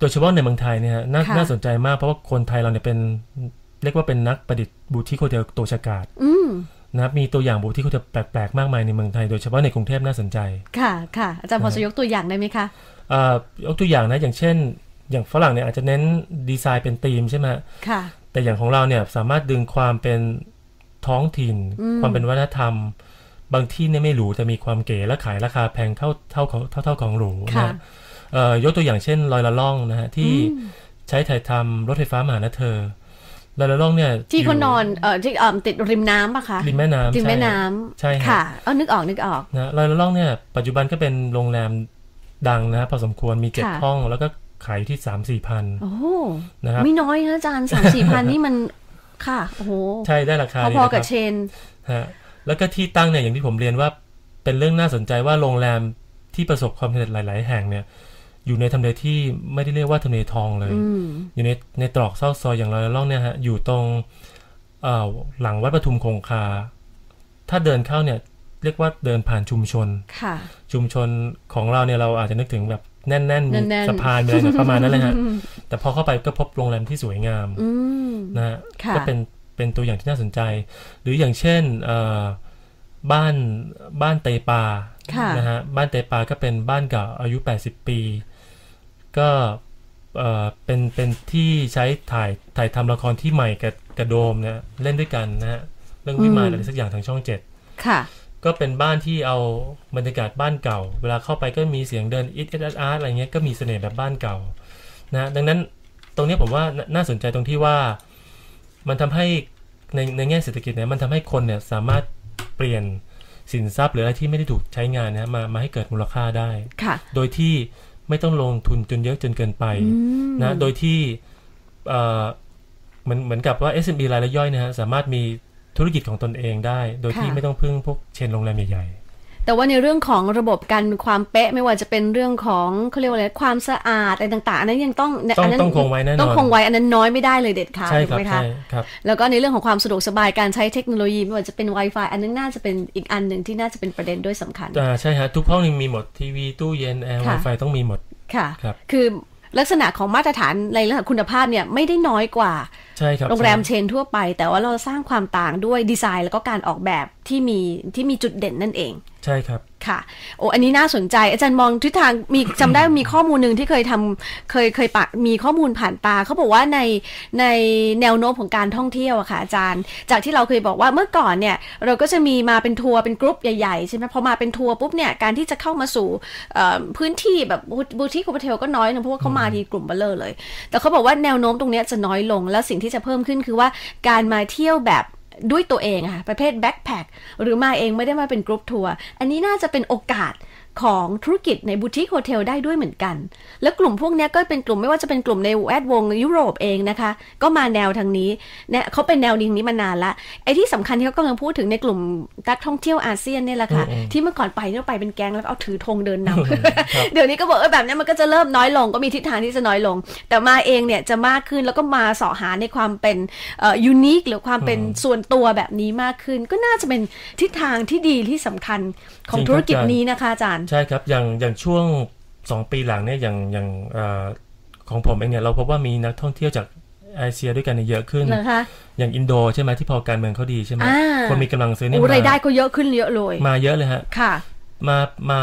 โดยเฉพาะในเมืองไทยเนี่ยฮะนาค่ะน่าสนใจมากเพราะว่าคนไทยเราเนี่ยเป็นเรียกว่าเป็นนักประดิษฐ์บูติกโฮเทลตัวฉกาดอืมนะครับมีตัวอย่างบูติกโฮเทลแปลกๆ มากมายในเมืองไทย โดยเฉพาะในกรุงเทพน่าสนใจ ค่ะค่ะอาจารย์พอจะยกตัวอย่างได้ไหมคะเอ่อยกตัวอย่างนะอย่างเช่น อย่างฝรั่งเนี่ยอาจจะเน้นดีไซน์เป็นธีมใช่ไหมฮะค่ะแต่อย่างของเราเนี่ยสามารถดึงความเป็นท้องถิ่นอืมความเป็นวัฒนธรรม บางที่เนี่ยไม่หรูแต่มีความเก๋และขายราคาแพงเท่าเท่าของเท่าเท่าของหรูนะค่ะฮะเอ่อ ยกตัวอย่างเช่นลอยละล่องนะฮะที่อืมใช้ถ่ายทำรถไฟฟ้ามาหานะเธอลอยละล่องเนี่ยที่เขายู่นอนเอ่อที่เอ่อติดริมน้ำปะคะริมแม่น้ำริมแม่ใช่น้ำใช่ฮะค่ะเอานึกออกนึกออกนะลอยละล่องเนี่ยปัจจุบันก็เป็นโรงแรมดังนะฮะพอสมควรมีเจ็ดค่ะห้องแล้วก็ขายอยู่ที่สามสี่พันโอ้โหนะครับไม่น้อยนะอาจารย์สามสี่พันนี่มันค่ะโอ้โหใช่ได้ราคาดีพอนะๆคกัรับบเชนฮะแล้วก็ที่ตั้งเนี่ยอย่างที่ผมเรียนว่าเป็นเรื่องน่าสนใจว่าโรงแรมที่ประสบความสำเร็จหลาย ๆ แห่งเนี่ย อยู่ในทำเลที่ไม่ได้เรียกว่าทำเลทองเลยอืมอยู่ในในตรอกซอกซอยอย่างลอยละล่องเนี่ยฮะ อยู่ตรงเอ่อหลังวัดปทุมคงคา ถ้าเดินเข้าเนี่ย เรียกว่าเดินผ่านชุมชนค่ะ ชุมชนของเราเนี่ยเราอาจจะนึกถึงแบบแน่นๆมีแน่นๆสะพานมีอะไรประมาณนั้นเลยฮะ แต่พอเข้าไปก็พบโรงแรมที่สวยงามอืมนะฮะค่ะก็เป็นเป็นตัวอย่างที่น่าสนใจ หรืออย่างเช่นเอ่อบ้านบ้านเตปาค่ะนะฮะบ้านเตปาก็เป็นบ้านเก่าอายุ 80 ปี ก็เอ่อเป็นเป็นที่ใช้ถ่ายถ่ายทำละครที่ใหม่กับกระโดมนะเล่นด้วยกันนะฮะเรื่องวิมานอะไรสักอย่างทางช่องเจ็ดค่ะก็เป็นบ้านที่เอาบรรยากาศบ้านเก่า เวลาเข้าไปก็มีเสียงเดินอิทอาร์อาร์อะไรเงี้ยก็มีเสน่ห์แบบบ้านเก่านะดังนั้นตรงเนี้ยผมว่าน่าน่าสนใจตรงที่ว่ามันทำให้ในในแง่เศรษฐกิจเนี่ยมันทำให้คนเนี่ยสามารถเปลี่ยนสินทรัพย์หรืออะไรที่ไม่ได้ถูกใช้งานนะมามาให้เกิดมูลค่าได้ค่ะโดยที่ ไม่ต้องลงทุนจนเยอะจนเกินไปอืมนะโดยที่เอ่อเหมือนเหมือนกับว่า SME รายละย่อยนะฮะสามารถมีธุรกิจของตนเองได้ โดยที่ค่ะไม่ต้องพึ่งพวกเชนโรงแรมใหญ่ๆ แต่ว่าในเรื่องของระบบการความเป๊ะไม่ว่าจะเป็นเรื่องของเขาเรียกว่าอะไรความสะอาดอะไรต่างๆ อันนั้นยังต้องต้องนนั้นต้องคงไว้แน่นอนต้องคงไว้อันนั้นน้อยไม่ได้เลยเด็ดขาดใช่ถูคกรับไหมคะใช่ครับแล้วก็ในเรื่องของความสะดวกสบายการใช้เทคโนโลยีไม่ว่าจะเป็น Wi-Fi อันนั้นน่าจะเป็นอีกอันหนึ่งที่น่าจะเป็นประเด็นด้วยสำคัญอ่าใช่ฮะทุกห้องนี่มีหมดทีวีตู้เย็นแอร์ค่ะไวไฟต้องมีหมดค่ะครับคือลักษณะของมาตรฐานในเรื่องของคุณภาพเนี่ยไม่ได้น้อยกว่าใช่ครับโรงแรมใช่เชนทั่วไป แต่ว่าเราสร้างความต่างด้วยดีไซน์แล้วก็การออกแบบที่มีที่มีจุดเด่นนั่นเอง ใช่ครับ ค่ะ โอ้อันนี้น่าสนใจ อาจารย์มองทิศทางมีจำได้มีข้อมูลหนึ่งที่เคยทำเคยเคยปะมีข้อมูลผ่านตาเขาบอกว่าในในแนวโน้มของการท่องเที่ยวอะค่ะ อาจารย์ จากที่เราเคยบอกว่าเมื่อก่อนเนี่ย เราก็จะมีมาเป็นทัวร์เป็นกรุ๊ปใหญ่ๆใช่ไหมพอมาเป็นทัวร์ปุ๊บเนี่ยการที่จะเข้ามาสู่พื้นที่แบบบูติกโฮเทลก็น้อยนะเพราะว่าเขามาทีกลุ่มเบลเลอร์เลย แต่เขาบอกว่าแนวโน้มตรงนี้จะน้อยลง แล้วสิ่งที่จะเพิ่มขึ้นคือว่าการมาเที่ยวแบบ ด้วยตัวเองค่ะประเภทแบ็คแพคหรือมาเองไม่ได้มาเป็นกรุ๊ปทัวร์อันนี้น่าจะเป็นโอกาส ของธุรกิจในบูติกโฮเทลได้ด้วยเหมือนกัน แล้วกลุ่มพวกเนี้ยก็เป็นกลุ่มไม่ว่าจะเป็นกลุ่มในแวดวงยุโรปเองนะคะ ก็มาแนวทางนี้เนี่ยเขาเป็นแนวนี้มานานละไอ้ที่สำคัญที่เขากำลังพูดถึงในกลุ่มนักท่องเที่ยวอาเซียนเนี่ยแหละค่ะอืมที่เมื่อก่อนไปเนี่ยไปเป็นแก๊งแล้วเอาถือธงเดินนำเดี๋ยวนี้ก็บอกเออแบบเนี้ยมันก็จะเริ่มน้อยลงก็มีทิศทางที่จะน้อยลง แต่มาเองเนี่ยจะมากขึ้นแล้วก็มาเสาะหาในความเป็นเอ่อยูนิคหรือความเป็นส่วนตัวแบบนี้มากขึ้น ก็น่าจะเป็นทิศทางที่ดีที่สำคัญของจริงครับธุรกิจอาจารย์นี้นะคะอาจารย์ใช่ครับอย่างอย่างช่วงสองปีหลังเนี่ยอย่างอย่างเอ่อของผมเองเนี่ยเราพบว่ามีนักท่องเที่ยวจากเอเชียด้วยกันเนี่ยเยอะขึ้นนะคะอย่างอินโดใช่ไหมที่พอการเมืองเขาดีใช่ไหมอ่าคนมีกำลังซื้อเนี่ยโอ้มารายได้ก็เยอะขึ้นเยอะเลย มาเยอะเลยฮะค่ะ มามา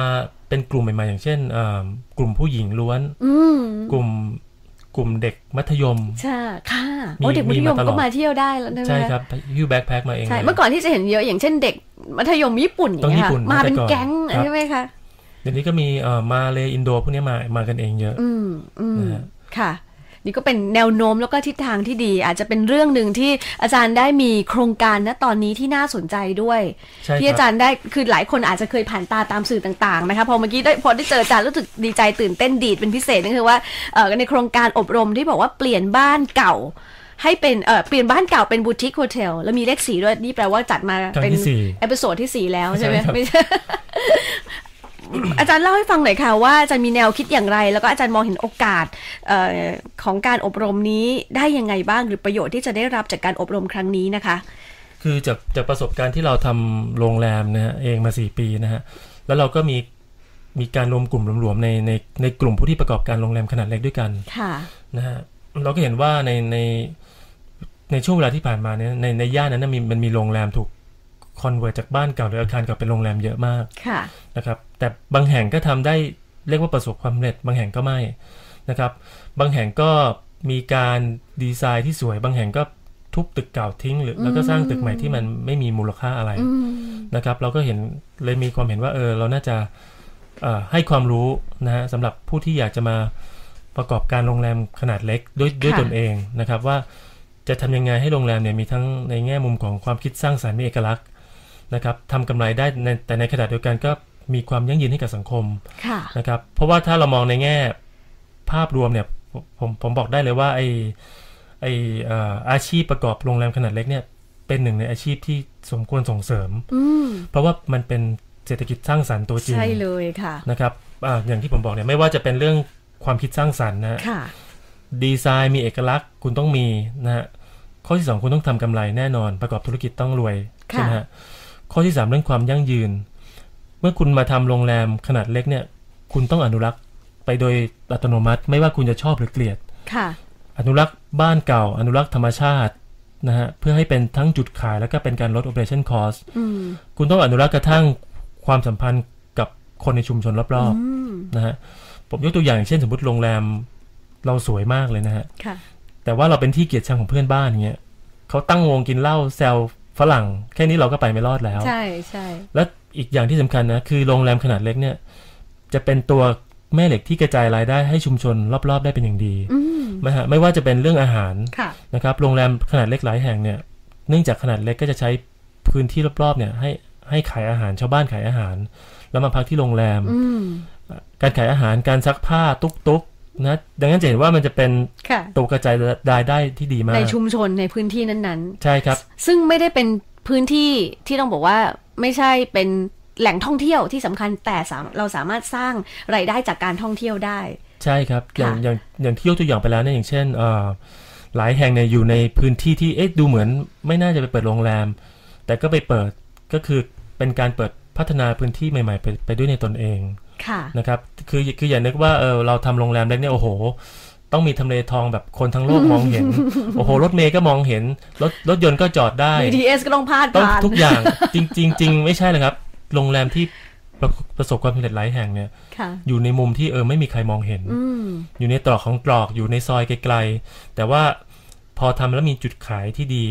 เป็นกลุ่มใหม่ๆอย่างเช่นเอ่อกลุ่มผู้หญิงล้วนอืมกลุ่มกลุ่มเด็กมัธยม ใช่ ค่ะมีโอ้เด็กมัธยมมีมาตลอดก็มาเที่ยวได้แล้วใช่ไหมใช่ครับฮิ้วแบ็คแพ็คมาเองใช่ลยเมื่อก่อนที่จะเห็นเยอะอย่างเช่นเด็กมัธยมญี่ปุ่นอย่างเงี้ยต้องญี่ปุ่ค่ะนมาเป็นแต่ก่อนแก๊งครับใช่ไหมคะ เดี๋ยวนี้ก็มีเอ่อมาเลยอินโดพวกเนี้ยมามากันเองเยอะ อืมอืมนะฮะ ค่ะ นี่ก็เป็นแนวโน้มแล้วก็ทิศทางที่ดี อาจจะเป็นเรื่องหนึ่งที่อาจารย์ได้มีโครงการณตอนนี้ที่น่าสนใจด้วย ใช่ที่อาคจารับรย์ได้คือหลายคนอาจจะเคยผ่านตาตามสื่อต่างๆนะคะพอเมื่อกี้ได้พอได้เจออาจารย์รู้สึกดีใจตื่นเต้นดีดเป็นพิเศษนั่นคือว่าเอ่อในโครงการอบรมที่บอกว่าเปลี่ยนบ้านเก่า ให้เป็นเอ่อเปลี่ยนบ้านเก่าเป็นบูติกโฮเทลแล้วมีเลขสีด้วยนี่แปลว่าจัดมาครั้งเป็นที่สี่เอพิโซดที่สี่แล้วใช่ไหมใช่ครับ ไม่ใช่ อาจารย์เล่าให้ฟังหน่อยค่ะว่าอาจารย์มีแนวคิดอย่างไร แล้วก็อาจารย์มองเห็นโอกาสเออของการอบรมนี้ได้ยังไงบ้างหรือประโยชน์ที่จะได้รับจากการอบรมครั้งนี้นะคะ คือจากจากประสบการณ์ที่เราทำโรงแรมนะฮะเองมาสี่ปีนะฮะแล้วเราก็มีมีการรวมกลุ่มรวมๆในในในกลุ่มผู้ที่ประกอบการโรงแรมขนาดเล็กด้วยกันค่ะนะฮะเราก็เห็นว่าในในในช่วงเวลาที่ผ่านมาเนี่ยในในย่านนั้นนะมีมันมีโรงแรมถูก คอนเวิร์ตจากบ้านเก่าหรืออาคารเก่าเป็นโรงแรมเยอะมากค่ะนะครับแต่บางแห่งก็ทำได้เรียกว่าประสบความสำเร็จ บางแห่งก็ไม่นะครับ บางแห่งก็มีการดีไซน์ที่สวย บางแห่งก็ทุบตึกเก่าทิ้ง หรือแล้วก็สร้างตึกใหม่ที่มันไม่มีมูลค่าอะไรอืมนะครับ เราก็เห็นเลยมีความเห็นว่าเออเราน่าจะเอ่อให้ความรู้นะฮะสำหรับผู้ที่อยากจะมาประกอบการโรงแรมขนาดเล็กด้วยด้วยตนเองนะครับว่าจะทำยังไงให้โรงแรมเนี่ยมีทั้งในแง่มุมของความคิดสร้างสรรค์มีเอกลักษณ์ นะครับทำกำไรได้ในแต่ในขณะเดียวกันก็มีความยั่งยืนให้กับสังคมค่ะ นะครับ เพราะว่าถ้าเรามองในแง่ภาพรวมเนี่ยผมผมผมบอกได้เลยว่าไอไอเอ่ออาชีพประกอบโรงแรมขนาดเล็กเนี่ยเป็นหนึ่งในอาชีพที่สมควรส่งเสริม อืม เพราะว่ามันเป็นเศรษฐกิจสร้างสรรค์ตัวจริงใช่เลยค่ะ นะครับอาอย่างที่ผมบอกเนี่ยไม่ว่าจะเป็นเรื่องความคิดสร้างสรรค์นะฮะ ค่ะ ดีไซน์มีเอกลักษณ์คุณต้องมีนะฮะข้อที่สองคุณต้องทำกำไรแน่นอน ประกอบธุรกิจต้องรวยค่ะใช่ไหมฮะ ข้อที่สามเรื่องความยั่งยืน เมื่อคุณมาทำโรงแรมขนาดเล็กเนี่ย คุณต้องอนุรักษ์ไปโดยอัตโนมัติ ไม่ว่าคุณจะชอบหรือเกลียดค่ะอนุรักษ์บ้านเก่า อนุรักษ์ธรรมชาตินะฮะเพื่อให้เป็นทั้งจุดขายแล้วก็เป็นการลด operation cost อืมคุณต้องอนุรักษ์กระทั่งความสัมพันธ์กับคนในชุมชนรอบอืมๆนะฮะผมยกตัวอย่างเช่นสมมติโรงแรมเราสวยมากเลยนะฮะค่ะแต่ว่าเราเป็นที่เกลียดชังของเพื่อนบ้านอย่างเงี้ยเขาตั้งวงกินเหล้าแซว ฝรั่งแค่นี้เราก็ไปไม่รอดแล้ว ใช่ใช่และอีกอย่างที่สำคัญนะคือโรงแรมขนาดเล็กเนี่ย จะเป็นตัวแม่เหล็กที่กระจายรายได้ให้ชุมชนรอบๆ ได้เป็นอย่างดีอืมนะฮะไม่ว่าจะเป็นเรื่องอาหารค่ะนะครับโรงแรมขนาดเล็กหลายแห่งเนี่ยเนื่องจากขนาดเล็กก็จะใช้พื้นที่รอบๆเนี่ยให้ให้ขายอาหารชาวบ้านขายอาหาร แล้วมาพักที่โรงแรมอืมการขายอาหารการซักผ้าตุกตุกๆ นะดังนั้นจะเห็นว่ามันจะเป็นค่ะตัวกระจายรายได้ที่ดีมาก ในชุมชนในพื้นที่นั้นใช่ครับๆซึ่งไม่ได้เป็นพื้นที่ที่ต้องบอกว่าไม่ใช่เป็นแหล่งท่องเที่ยวที่สำคัญแต่สามเราสามารถสร้างรายได้จากการท่องเที่ยวได้ ใช่ครับ อย่างค่ะอย่างอย่างที่ยกตัวอย่างไปแล้วเนี่ยอย่างเช่นเอ่อหลายแห่งเนี่ยอยู่ในพื้นที่ที่เอ๊ะดูเหมือน ไม่น่าจะไปเปิดโรงแรม แต่ก็ไปเปิดก็คือเป็นการเปิดพัฒนาพื้นที่ใหม่ ๆ ไปไปด้วยในตนเองค่ะ นะครับคือคืออย่านึกว่าเออเราทำโรงแรมเล็กเนี่ยโอ้โห ต้องมีทำเลทองแบบคนทั้งโลกมองเห็น โอ้โห รถเมย์ก็มองเห็น รถรถยนต์ก็จอดได้ BTS ก็ต้องพาดต้องผ่านทุกอย่างจริงจริงจริงไม่ใช่เลยครับ โรงแรมที่ประประสบความสำเร็จหลายแห่งเนี่ยค่ะอยู่ในมุมที่เออไม่มีใครมองเห็นอืมอยู่ในตรอกของตรอกอยู่ในซอยไกลๆ แต่ว่าพอทำแล้วมีจุดขายที่ดี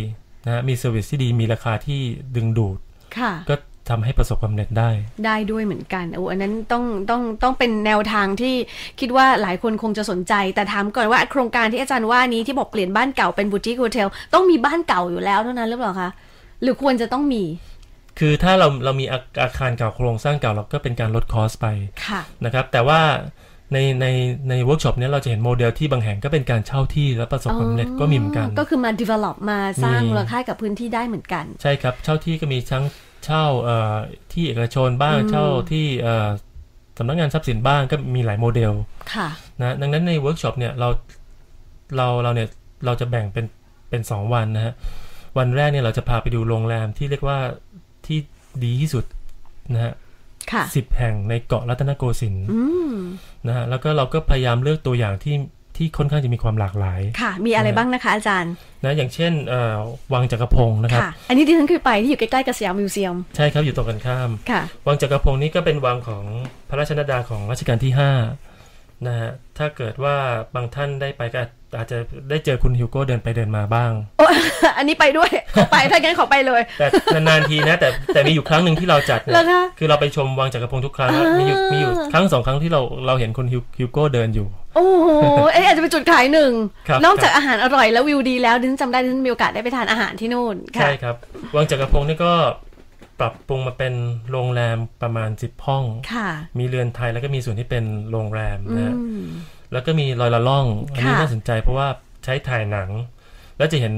นะฮะมีเซอร์วิสที่ดีมีราคาที่ดึงดูดค่ะก็ ทำให้ประสบความสำเร็จได้ ได้ด้วยเหมือนกันโอ้อันนั้นต้องต้องต้องเป็นแนวทางที่คิดว่าหลายคนคงจะสนใจ แต่ถามก่อนว่าโครงการที่อาจารย์ว่านี้ที่บอกเปลี่ยนบ้านเก่าเป็นบูติกโฮเทลต้องมีบ้านเก่าอยู่แล้วเท่านั้นหรือเปล่าคะหรือควรจะต้องมี คือถ้าเราเรามีอาอาคารเก่าโครงสร้างเก่าเราก็เป็นการลดคอสไปค่ะนะครับ แต่ว่าในในในเวิร์กช็อปนี้ยเราจะเห็นโมเดลที่บางแห่งก็เป็นการเช่าที่แล้วประสบความสำเร็จก็มีเหมือนกัน ก็คือมา develop มาสร้างมีมูลค่ากับพื้นที่ได้เหมือนกัน ใช่ครับ เช่าที่ก็มีทั้ง เช่าเอ่อที่เอกชนบ้างอืมเช่าที่เอ่อสำนักงานทรัพย์สินบ้างก็มีหลายโมเดลค่ะนะดังนั้นในเวิร์กช็อปเนี่ยเราเราเราเนี่ยเราจะแบ่งเป็นเป็นสองวันนะฮะวันแรกเนี่ยเราจะพาไปดูโรงแรมที่เรียกว่าที่ดีที่สุดนะฮะค่ะสิบแห่งในเกาะรัตนโกสินทร์อืมนะฮะแล้วก็เราก็พยายามเลือกตัวอย่างที่ ที่ค่อนข้างจะมีความหลากหลาย ค่ะ มีอะไรนะฮะบ้างนะคะอาจารย์ นะ อย่างเช่นเอ่อวังจักรพงศ์นะครับค่ะอันนี้ที่ฉันเคยไปที่อยู่ใกล้ๆกับสยามมิวเซียม ใช่ครับ อยู่ตรงกันข้าม ค่ะ วังจักรพงศ์นี้ก็เป็นวังของพระราชนดาของรัชกาลที่5นะฮะ ถ้าเกิดว่าบางท่านได้ไปก็ อาจจะได้เจอคุณฮิวโก้เดินไปเดินมาบ้างโอ้อันนี้ไปด้วยขอไปถ้างั้นขอไปเลย แต่นานๆทีนะ แต่แต่มีอยู่ครั้งหนึ่งที่เราจัดเนี่แล้วยคะคือเราไปชมวังจักรพงศ์ทุกครั้งแล้วมีอยู่มีอยู่ครั้งสองครั้งที่เราเราเห็นคุณฮิวฮิวโก้เดินอยู่ โอ้โหเอ๊ะอาจจะเป็นจุดขายหนึ่งครับนอกจากอาหารอร่อยแล้ววิวดีแล้วดิฉันจำได้ดิฉันมีโอกาสได้ไปทานอาหารที่นู่นค่ะใช่ครับ วังจักรพงศ์นี่ก็ปรับปรุงมาเป็นโรงแรมประมาณสิบห้องค่ะมีเรือนไทยแล้วก็มีส่วนที่เป็นโรงแรมอืนะฮะม แล้วก็มีรอยละล่อง อันนี้ค่ะน่าสนใจเพราะว่าใช้ถ่ายหนัง แล้วจะเห็น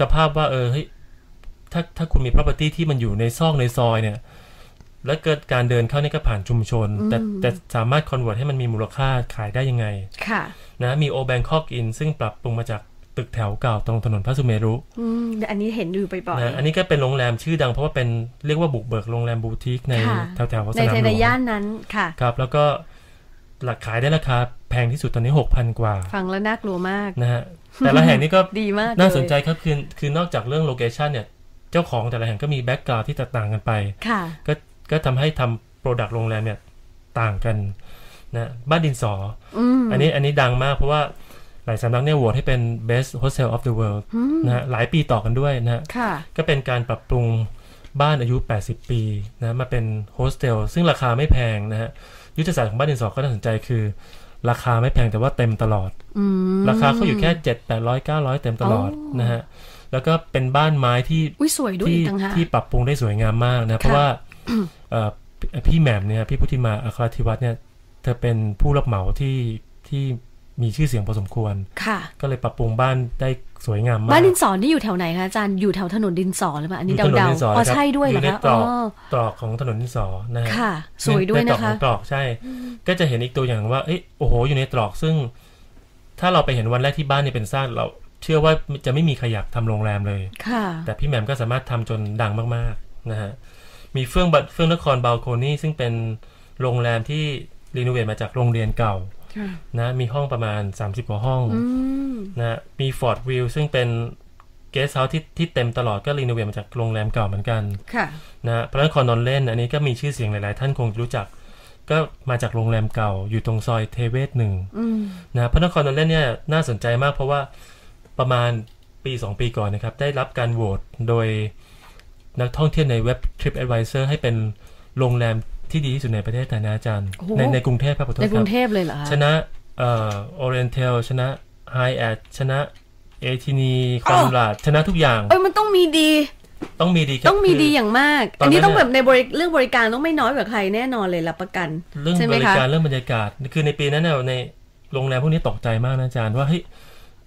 สภาพว่าเออเฮ้ยถ้าถ้าคุณมี property ที่มันอยู่ในซอกในซอยเนี่ย แล้วเกิดการเดินเข้านี่ก็ผ่านชุมชน แต่แต่สามารถ convert ให้มันมีมูลค่าขายได้ยังไง ค่ะ นะมีโอแบงคอกอินซึ่งปรับปรุงมาจากตตึกแถวเก่าตรงถนนพระสุเมรุอืมอันนี้เห็นอยู่บ่อยนะอันนี้ก็เป็นโรงแรมชื่อดังเพราะว่าเป็นเรียกว่าบุกเบิกโรงแรมบูติกในค่ะแถวแถวๆๆสในนามหลในวงย่านนั้นค่ะ ครับ แล้วก็หลักขายได้ราคา แพงที่สุดตอนนี้6,000กว่า ฟังแล้วน่ากลัวมากนะฮะแต่ละแห่งนี่ก็ดีมากน่าสนเลยใจครับคือคือนอกจากเรื่องโลเคชันเนี่ย เจ้าของแต่ละแห่งก็มีแบ็กกราวด์ที่แตกต่างกันไปค่ะก็ก็ทำให้ทำโปรดักต์โรงแรมเนี่ยต่างกันนะบ้านดินสออืมอันนี้อันนี้ดังมากเพราะว่าหลายสำนักเนี่ยโหวตให้เป็น best hotel of the world อืมนะฮะหลายปีต่อกันด้วยนะฮะค่ะก็เป็นการปรับปรุงบ้านอายุ 80 ปีนะมาเป็นโฮสเทลซึ่งราคาไม่แพงนะฮะยุทธศาสตร์ของบ้านดินสอก็น่าสนใจคือ ราคาไม่แพงแต่ว่าเต็มตลอดอืมราคาเขาอยู่แค่7 8 0 0 900เต็มตลอดอ๋อนะฮะแล้วก็เป็นบ้านไม้ที่อุ้ยสวยด้วยที่อีกต่างหากที่ปรับปรุงได้สวยงามมากนะ เพราะว่าเอ่อพี่แหม่มเนี่ยพี่พุทธิมาอัครธิวัฒน์เนี่ยเธอเป็นผู้รับเหมาที่ที่มีชื่อเสียงพอสมควรค่ะก็เลยปรับปรุงบ้านได้ สวยงามมากบ้านดินสอนี่อยู่แถวไหนคะอาจารย์อยู่แถวถนนดินสอหรือเปล่าอันนี้อยู่ถนนเดาดินสอๆอ๋อนะครับใช่ด้วยเหรออยู่ในคะตรอ๋ออกตรอกของถนนดินสอนะฮะค่ะ สวยด้วยในตรอกนะคะของตรอกใช่ ก็จะเห็นอีกตัวอย่างว่าเอ้ยโอ้โหอยู่ในตรอกซึ่ง ถ้าเราไปเห็นวันแรกที่บ้านเนี่ยเป็นสร้างเราเชื่อว่าจะไม่มีใครอยากทำโรงแรมเลยค่ะ แต่พี่แหม่มก็สามารถทำจนดังมากๆนะฮะมีเฟื่องบัตเฟื่องนครบาลโคนี่ซึ่งเป็นโรงแรมที่รีโนเวทมาจากโรงเรียนเก่าค่ะ นะมีห้องประมาณ 30 กว่าห้องอืมนะมีฟอร์ดวิวซึ่งเป็นเกสต์เฮาส์ที่ที่เต็มตลอดก็รีโนเวทมาจากโรงแรมเก่าเหมือนกันค่ะนะพระนครนอนเล่น อันนี้ก็มีชื่อเสียงหลาย ๆ ท่านคงรู้จัก ก็มาจากโรงแรมเก่าอยู่ตรงซอยเทเวศหนึ่งอืมนะพระนครนนท์เล่นเนี่ยน่าสนใจมากเพราะว่าประมาณปี 2 ปีก่อนนะครับ ได้รับการโหวตโดยนักท่องเที่ยวในเว็บ TripAdvisor ให้เป็นโรงแรม ที่ดีที่สุดในประเทศไทยนะอาจารย์โอ้โหในในกรุงเทพครับขอโทษในคกรุรังบเทพเลยเหรอคะชนะเอ่อ Oriental ชนะ High a d ชนะเอทินีคอนราดชนะทุกอย่างเอ้ยมันต้องมีดี ต้องมีดีครับต้องมีคือดีอย่างมากตอนนั้นอันนี้ต้องเนี่ยแบบในบริเรื่องบริการต้องไม่น้อยกว่าใครแน่นอนเลยรับประกัน เรื่องใช่ไหมบริคะการเรื่องบรรยากาศ คือในปีนั้นเนี่ยในโรงแรมพวกนี้ตกใจมากนะอาจารย์ว่าเฮ้ย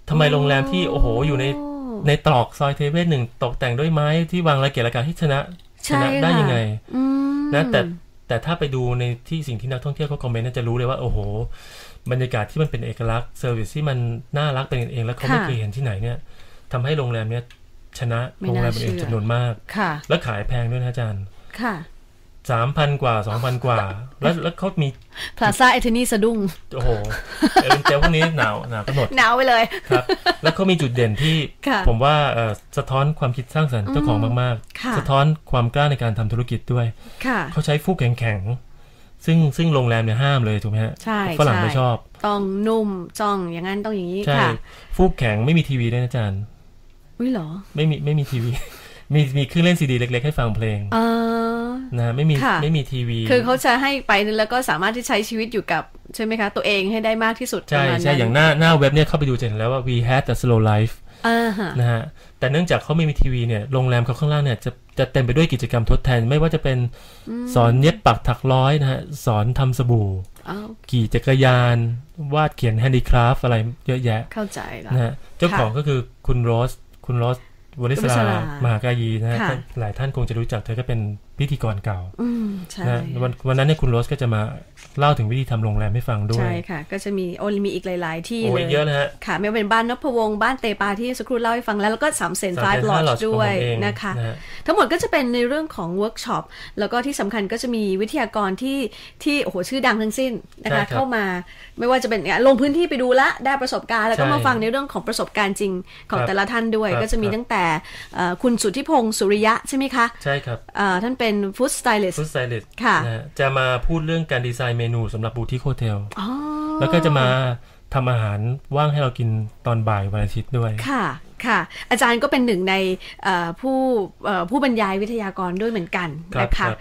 ทำไมโรงแรมที่โอ้โหอยู่ในในตรอกซอยเทเวศหนึ่งตกแต่งด้วยไม้ที่วางระเกียรติการที่ชนะชใช่นะได้ค่ะยังไงอืมนะแต่ แต่ถ้าไปดูในที่สิ่งที่นักท่องเที่ยวเขาคอมเมนต์น่าจะรู้เลยว่าโอ้โห บรรยากาศที่มันเป็นเอกลักษณ์เซอร์วิสที่มันน่ารักเป็นกันเองแล้วเขาไม่เคยเห็นที่ไหนเนี่ยทำให้โรงแรมเนี้ยชนะโรงแรมอื่นจำนวนมากค่ะแล้วขายแพงด้วยนะอาจารย์ค่ะ สามพันกว่าสองพันกว่า แล้วแล้วเขามีพลาซ่าเอเทนี่สะดุ้งโอ้โหเอเวนเจลพวกนี้หนาวหนาวกำหนดหนาวไปเลยครับ แล้วเขามีจุดเด่นที่ค่ะผมว่าเอ่อสะท้อนความคิดสร้างสรรค์เจ้าของมากค่ะๆสะท้อนความกล้าในการทำธุรกิจด้วยค่ะเขาใช้ฟูกแข็งๆ ซึ่งซึ่งโรงแรมเนี่ยห้ามเลยถูกไหมฮะใช่ฝรั่งใช่ไม่ชอบ ต้องนุ่มจ้องอย่างนั้นต้องอย่างนี้ใช่ค่ะฟูกแข็งไม่มีทีวีด้วยนะอาจารย์อุ้ยเหรอ ไม่มีไม่มีทีวีมีมีเครื่องเล่นซีดีเล็ก ๆ ให้ฟังเพลงเออ นะฮะไม่มีค่ะไม่มีทีวี คือเขาจะให้ไปแล้วก็สามารถที่ใช้ชีวิตอยู่กับ ใช่ไหมคะ ตัวเองให้ได้มากที่สุดใช่ประมาณใช่นั้นอย่างหน้าหน้าเว็บเนี่ยเข้าไปดูจะเห็นแล้วว่า we had a slow life อ่าฮะนะฮะแต่เนื่องจากเขาไม่มีทีวีเนี่ยโรงแรมเขาข้างล่างเนี่ยจะจะเต็มไปด้วยกิจกรรมทดแทน ไม่ว่าจะเป็นสอนเย็บปักถักร้อยนะฮะสอนทำสบู่อ้าวขี่จักรยาน วาดเขียนแฮนดี้คราฟอะไรเยอะแยะเข้าใจละนะฮะเจ้าของก็คือคุณโรสคุณโรสวริศวริศรารามหากายีนะฮะค่ะท่านหลายท่านคงจะรู้จักเธอก็เป็น พิธีกรเก่าอืมใช่นะฮะวันวันนั้นเนี่ยคุณโรสก็จะมาเล่าถึงวิธีทำโรงแรมให้ฟังด้วย ใช่ค่ะ ก็จะมีโอลิมีอีกหลาย ๆ ที่โอ้เลยยเยอะนะฮะค่ะ ไม่ว่าเป็นบ้านนพวงศ์บ้านเตปาที่สักครู่เล่าให้ฟังแล้ว แล้วก็สามเซนฟลาย3ลอ Lodge ดด้วยของผมเองนะคะนะฮะทั้งหมดก็จะเป็นในเรื่องของเวิร์กช็อปแล้วก็ที่สำคัญก็จะมีวิทยากรที่ที่โอ้โหชื่อดังทั้งสิ้นนะใช่ครัคะบเข้ามาไม่ว่าจะเป็นเนี่ยลงพื้นที่ไปดูละได้ประสบการณ์แล้วก็ใช่มาฟังในเรื่องของประสบการณ์จริงของครับแต่ละท่านด้วยครับก็จะมีครับตั้งแต่เอ่อคุณสุทธิพงศ์สุริยะใช่ไหมคะใช่ครับเอ่อท่านเป็นฟู้ดสไตลิสฟู้ดต์สไตลิสต์ค่ะนะฮะจะมาพูดเรื่องการดีไซน์เมนูสำหรับบูติคโฮเทลอ๋อแล้วก็จะมาทำอาหารว่างให้เรากินตอนบ่ายวันอาทิตย์ด้วยค่ะค่ะ อาจารย์ก็เป็นหนึ่งในเอ่อผู้เอ่อผู้บรรยายวิทยากรด้วยเหมือนกันครับนะครัคะบ